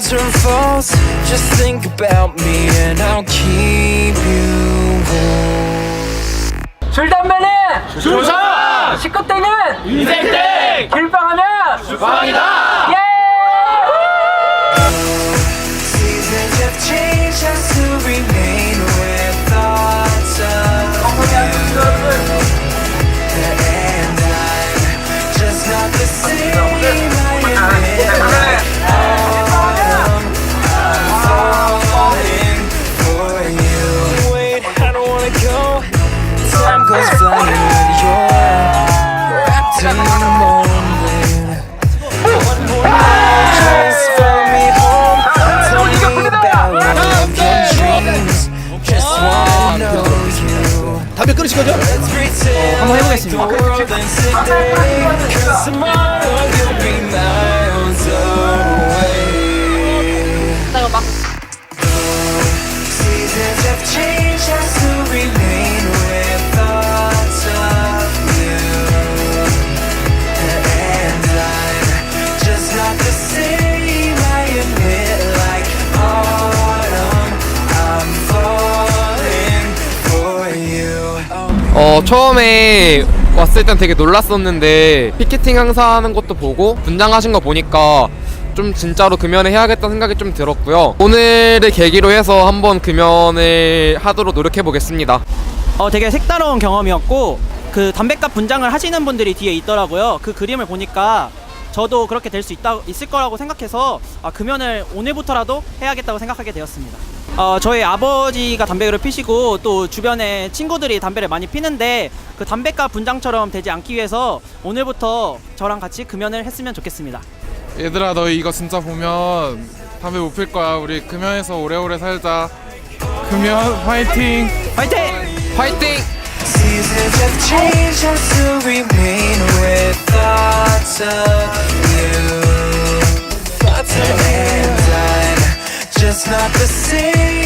sun turn false, just think about me and I'll keep you warm. 술 담배는 주사! 식구 때는 인생땡! 길빵하면 주방이다! 예! You. 담배 끊으신 거죠? Let's pretend 한번 like 해보겠습니다. 어 처음에 왔을 땐 되게 놀랐었는데 피켓팅 행사하는 것도 보고 분장하신 거 보니까 좀 진짜로 금연을 해야겠다는 생각이 좀 들었고요 오늘을 계기로 해서 한번 금연을 하도록 노력해 보겠습니다 어, 되게 색다른 경험이었고 그 담배값 분장을 하시는 분들이 뒤에 있더라고요. 그 그림을 보니까 저도 그렇게 될 수 있다 있을 거라고 생각해서 아, 금연을 오늘부터라도 해야겠다고 생각하게 되었습니다. 어, 저희 아버지가 담배를 피시고 또 주변에 친구들이 담배를 많이 피는데 그 담배값 분장처럼 되지 않기 위해서 오늘부터 저랑 같이 금연을 했으면 좋겠습니다. 얘들아 너 이거 진짜 보면 담배 못 필 거야 우리 금연해서 오래오래 살자 금연 화이팅 화이팅! 화이팅! Seasons have changed, I still remain it's not the same.